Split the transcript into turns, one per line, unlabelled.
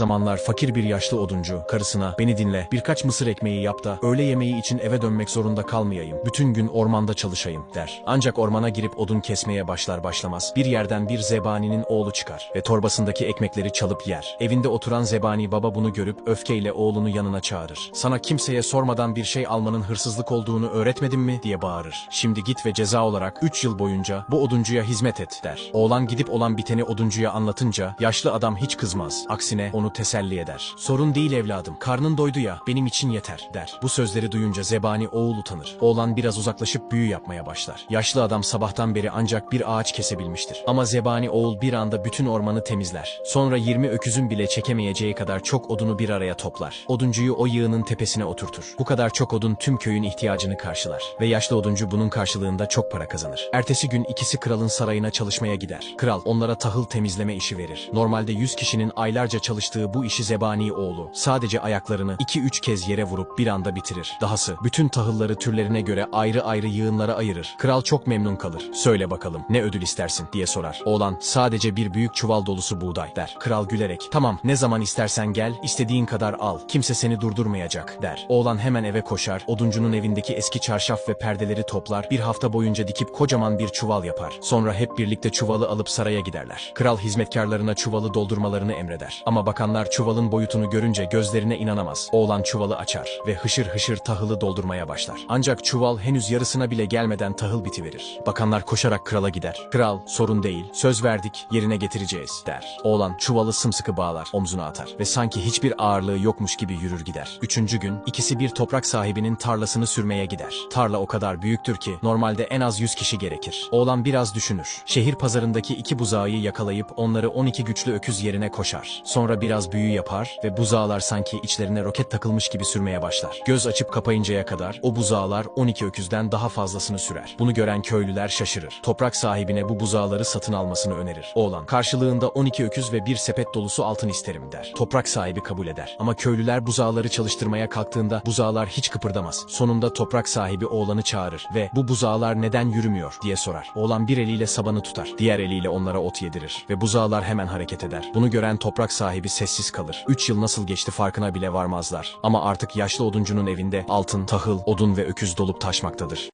zamanlar fakir bir yaşlı oduncu, karısına, beni dinle, birkaç mısır ekmeği yap da, öğle yemeği için eve dönmek zorunda kalmayayım, bütün gün ormanda çalışayım, der. Ancak ormana girip odun kesmeye başlar başlamaz, bir yerden bir zebaninin oğlu çıkar ve torbasındaki ekmekleri çalıp yer. Evinde oturan zebani baba bunu görüp öfkeyle oğlunu yanına çağırır. Sana kimseye sormadan bir şey almanın hırsızlık olduğunu öğretmedim mi diye bağırır. Şimdi git ve ceza olarak 3 yıl boyunca bu oduncuya hizmet et der. Oğlan gidip olan biteni oduncuya anlatınca yaşlı adam hiç kızmaz. Aksine onu teselli eder. Sorun değil evladım. Karnın doydu ya benim için yeter der. Bu sözleri duyunca zebani oğul utanır. Oğlan biraz uzaklaşıp büyü yapmaya başlar. Yaşlı adam sabahtan beri ancak bir ağaç kesebilmiştir. Ama zebani oğul bir anda bütün ormanı temizler. Sonra 20 öküzün bile çekemeyeceği kadar çok odunu bir araya toplar. Oduncuyu o yığının tepesine oturtur. Bu kadar çok odun tüm köyün ihtiyacını karşılar. Ve yaşlı oduncu bunun karşılığında çok para kazanır. Ertesi gün ikisi kralın sarayına çalışmaya gider. Kral onlara tahıl temizleme işi verir. Normalde 100 kişinin aylarca çalıştığı bu işi zebani oğlu sadece ayaklarını 2-3 kez yere vurup bir anda bitirir. Dahası bütün tahılları türlerine göre ayrı ayrı yığınlara ayırır. Kral çok memnun kalır. Söyle bakalım ne ödül istersin diye sorar. Oğlan sadece bir büyük çuval dolusu buğday der. Kral gülerek tamam ne zaman istersen gel istediğin kadar al. Kimse seni durdurmayacak der. Oğlan hemen eve koşar. Oduncunun evindeki eski çarşaf ve perdeleri toplar. Bir hafta boyunca dikip kocaman bir çuval yapar. Sonra hep birlikte çuvalı alıp saraya giderler. Kral hizmetkarlarına çuvalı doldurmalarını emreder. Ama bakanlar çuvalın boyutunu görünce gözlerine inanamaz. Oğlan çuvalı açar ve hışır hışır tahılı doldurmaya başlar. Ancak çuval henüz yarısına bile gelmeden tahıl bitiverir. Bakanlar koşarak krala gider. Kral sorun değil söz verdik yerine getireceğiz der. Oğlan çuvalı sımsıkı bağlar omzuna atar ve sanki hiçbir ağırlığı yokmuş gibi yürür gider. Üçüncü gün ikisi bir toprak sahibinin tarlasını sürmeye gider. Tarla o kadar büyüktür ki normalde en az 100 kişi gerekir. Oğlan biraz düşünür. Şehir pazarındaki iki buzağı yakalayıp onları 12 güçlü öküz yerine koşar. Sonra biraz büyü yapar ve buzağlar sanki içlerine roket takılmış gibi sürmeye başlar. Göz açıp kapayıncaya kadar o buzağlar 12 öküzden daha fazlasını sürer. Bunu gören köylüler şaşırır. Toprak sahibine bu buzağları satın almasını önerir. Oğlan karşılığında 12 öküz ve bir sepet dolusu altın isterim der. Toprak sahibi kabul eder. Ama köylüler buzağları çalıştırmaya kalktığında buzağlar hiç kıpırdamaz. Sonunda toprak sahibi oğlanı çağırır ve bu buzağlar neden yürümüyor diye sorar. Oğlan bir eliyle sabanı tutar. Diğer eliyle onlara ot yedirir ve buzağlar hemen hareket eder. Bunu gören toprak sahibi sessiz kalır. 3 yıl nasıl geçti farkına bile varmazlar. Ama artık yaşlı oduncunun evinde altın, tahıl, odun ve öküz dolup taşmaktadır.